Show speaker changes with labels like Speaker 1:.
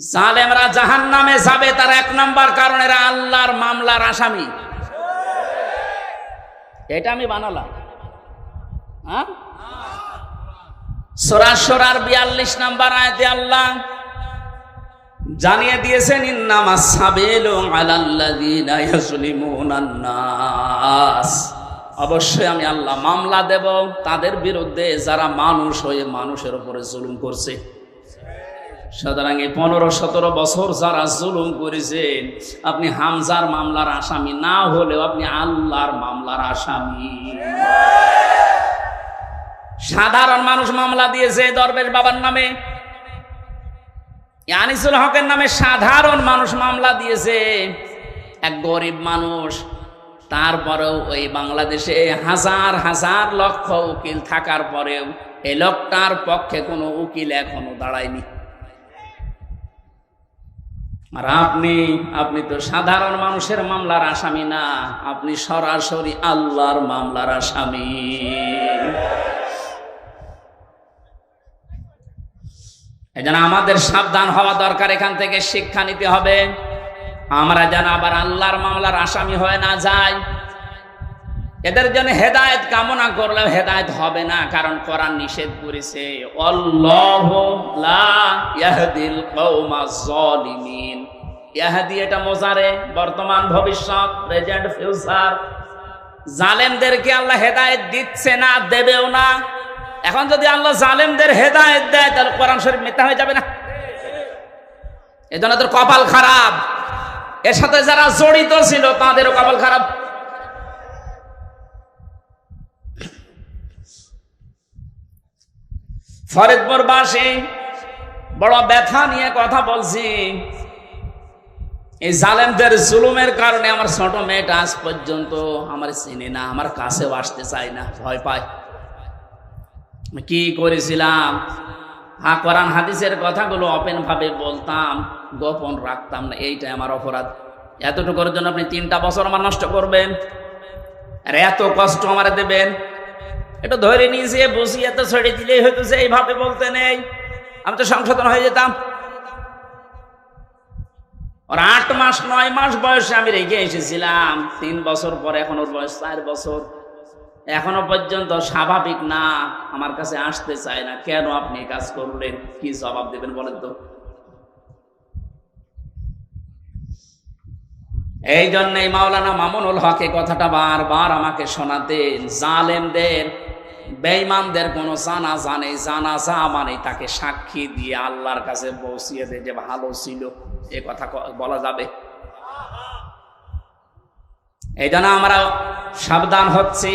Speaker 1: জালেমরা জাহান নামে যাবে তার এক নাম্বার কারণ এরা আল্লাহর মামলার আসামি। এটা আমি বানালাম। হ্যাঁ? সরাসরার বিয়াল্লিশ নাম্বার আয়তে আল্লাহ জানিয়ে দিয়েছেন, ইন্নামা সাবেলু অবশ্যই আমি আল্লাহ মামলা দেব। তাদের বিরুদ্ধে যারা মানুষ হয়ে মানুষের উপরে জুলুম করছে। সুতরাং এই পনেরো সতেরো বছর যারা জুলুম করেছেন আপনি হামজার মামলার আসামি, না হলেও আপনি আল্লাহর মামলার আসামি। সাধারণ মানুষ মামলা দিয়েছে দরবেশ বাবার নামে। আনিসুল হকের নামে সাধারণ মানুষ মামলা দিয়েছে। এক গরিব মানুষ, তারপরেও ওই বাংলাদেশে হাজার হাজার লক্ষ উকিল থাকার পরেও এই লোকটার পক্ষে কোনো উকিল এখনও দাঁড়ায়নি। আর আপনি আপনি তো সাধারণ মানুষের মামলার আসামি না। আপনি সরাসরি আল্লাহর মামলার আসামি। এজন্য আমাদের সাবধান হওয়া দরকার, এখান থেকে শিক্ষা নিতে হবে। আমরা যেন আবার আল্লাহর মামলার আসামি হয়ে না যাই। এদের জন্য হেদায়েত কামনা করলেও হেদায়েত হবে না, কারণ কোরআন নিষেধ করেছে। ইয়াহদি এটা মোজারে, বর্তমান ভবিষ্যৎ, প্রেজেন্ট ফিউচার। জালেমদেরকে আল্লাহ হেদায়েত দিচ্ছে না, দেবেও না। এখন যদি আল্লাহ জালেমদের হেদায়েত দেয়, তাহলে কোরআন শরীফ মিথ্যা হয়ে যাবে না। এজন্য তোর কপাল খারাপ। এর সাথে যারা জড়িত ছিল, তাদেরও কপাল খারাপ। ফরিদপুর বাসে, বড় ব্যথা নিয়ে কথা বলছি। এই জালেমদের জুলুমের কারণে আমার ছোট মেয়েটা আজ পর্যন্ত আমার চিনি না, আমার কাছেও আসতে চায় না, ভয় পায়। কি করেছিলাম? হা কোরআন হাদিসের কথাগুলো ওপেন ভাবে বলতাম, গোপন রাখতাম না, এইটাই আমার অপরাধ। এতটুকুর জন্য আপনি তিনটা বছর আমার নষ্ট করবেন, আর এত কষ্ট আমার দেবেন এটা ধরে নিয়েছি বসি এত ছেড়ে দিলেই হয়তো যে এইভাবে বলতে নেই। আমি তো সংশোধন হয়ে যেতাম। ওর আট মাস, নয় মাস বয়সে আমি রেখে এসেছিলাম। তিন বছর পরে এখন ওর বয়স চার বছর। এখনও পর্যন্ত স্বাভাবিক না, আমার কাছে আসতে চায় না। কেন আপনি কাজ করলেন? কি জবাব দেবেন বলেন তো? এই জন্যই মাওলানা মামুনুল হক কথাটা বারবার আমাকে শোনাতেন, জালেমদের, বেঈমানদের কোনো জানা জানে, জানা যা মানে তাকে সাক্ষী দিয়ে আল্লাহর কাছে পৌঁছিয়ে দে যে ভালো ছিল। এ কথা বলা যাবে। এই জন্য আমরা সাবধান হচ্ছি।